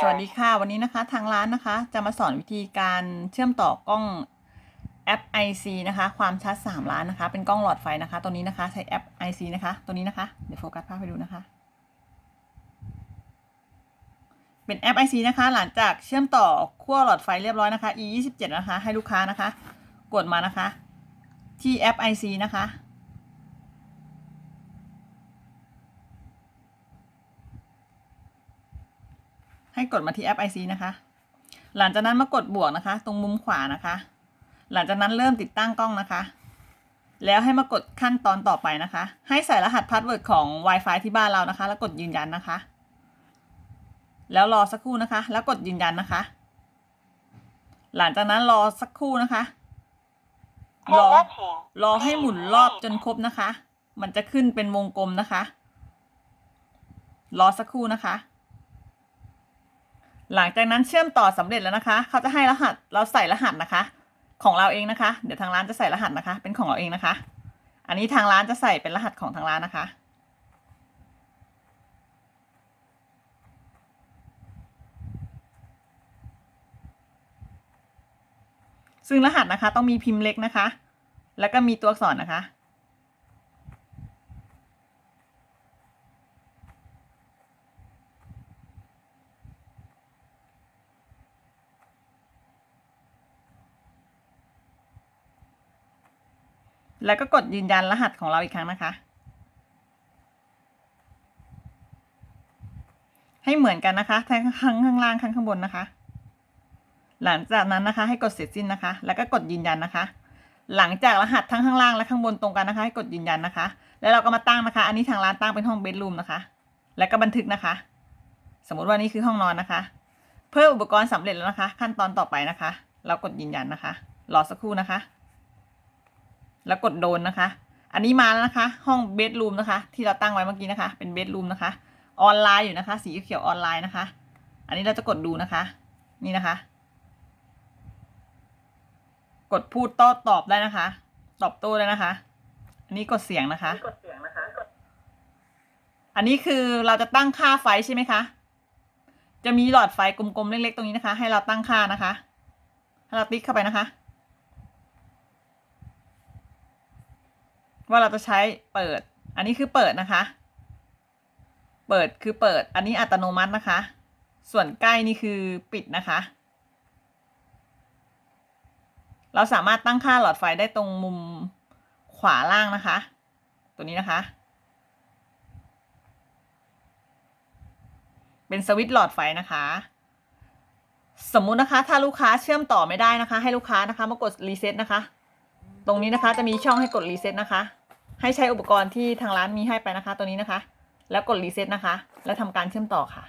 สวัสดีค่ะ วันนี้นะคะทางร้านนะคะ จะมาสอนวิธีการเชื่อมต่อกล้องแอป IC นะคะ ความชัด3ล้านนะคะ เป็นกล้องหลอดไฟนะคะ ตัวนี้นะคะใช้แอป IC นะคะ ตัวนี้นะคะ เดี๋ยวโฟกัสภาพให้ดูนะคะ เป็นแอป IC นะคะ หลังจากเชื่อมต่อขั้วหลอดไฟเรียบร้อยนะคะ e 2 7 นะคะ ให้ลูกค้านะคะ กดมานะคะ ที่แอป IC นะคะ ให้กดมาที่แอป IC นะคะ หลังจากนั้นมากดบวกนะคะ ตรงมุมขวานะคะ หลังจากนั้นเริ่มติดตั้งกล้องนะคะ แล้วให้มากดขั้นตอนต่อไปนะคะ ให้ใส่รหัสพาสเวิร์ดของ Wi-Fi ที่บ้านเรานะคะ แล้วกดยืนยันนะคะ แล้วรอสักครู่นะคะ แล้วกดยืนยันนะคะ หลังจากนั้นรอสักครู่นะคะ รอรอให้หมุนรอบจนครบนะคะ มันจะขึ้นเป็นวงกลมนะคะ รอสักครู่นะคะ หลังจากนั้นเชื่อมต่อสำเร็จแล้วนะคะ เขาจะให้รหัสเราใส่รหัสนะคะ ของเราเองนะคะ เดี๋ยวทางร้านจะใส่รหัสนะคะ เป็นของเราเองนะคะ อันนี้ทางร้านจะใส่เป็นรหัสของทางร้านนะคะ ซึ่งรหัสนะคะต้องมีพิมพ์เล็กนะคะ แล้วก็มีตัวอักษรนะคะ แล้วก็กดยืนยันรหัสของเราอีกครั้งนะคะ ให้เหมือนกันนะคะทั้งข้างข้างล่างข้างข้างบนนะคะ หลังจากนั้นนะคะ ให้กดเสร็จสิ้นนะคะ แล้วก็กดยืนยันนะคะ หลังจากรหัสทั้งข้างล่างและข้างบนตรงกันนะคะ ให้กดยืนยันนะคะ แล้วเราก็มาตั้งนะคะ อันนี้ทางร้านตั้งเป็นห้องเบดรูมนะคะ แล้วก็บันทึกนะคะ สมมุติว่านี่คือห้องนอนนะคะ เพิ่มอุปกรณ์สำเร็จแล้วนะคะ ขั้นตอนต่อไปนะคะ เรากดยืนยันนะคะ รอสักครู่นะคะ แล้วกดโดนนะคะ อันนี้มาแล้วนะคะ ห้องเบดรูมนะคะ ที่เราตั้งไว้เมื่อกี้นะคะ เป็นเบดรูมนะคะ ออนไลน์อยู่นะคะ สีเขียวออนไลน์นะคะ อันนี้เราจะกดดูนะคะ นี่นะคะ กดพูดโต้ตอบได้นะคะ ตอบโต้ได้นะคะ อันนี้กดเสียงนะคะ อันนี้คือเราจะตั้งค่าไฟใช่ไหมคะ จะมีหลอดไฟกลมๆเล็กๆตรงนี้นะคะ ให้เราตั้งค่านะคะให้เราติ๊กเข้าไปนะคะ ว่าเราจะใช้เปิด อันนี้คือเปิดนะคะ เปิดคือเปิด อันนี้อัตโนมัตินะคะ ส่วนใกล้นี่คือปิดนะคะ เราสามารถตั้งค่าหลอดไฟได้ตรงมุมขวาล่างนะคะ ตัวนี้นะคะ เป็นสวิตช์หลอดไฟนะคะ สมมุตินะคะ ถ้าลูกค้าเชื่อมต่อไม่ได้นะคะ ให้ลูกค้านะคะมากดรีเซ็ตนะคะตรงนี้นะคะจะมีช่องให้กดรีเซ็ตนะคะ ให้ใช้อุปกรณ์ที่ทางร้านมีให้ไปนะคะ ตัวนี้นะคะ แล้วกดรีเซ็ตนะคะ แล้วทำการเชื่อมต่อค่ะ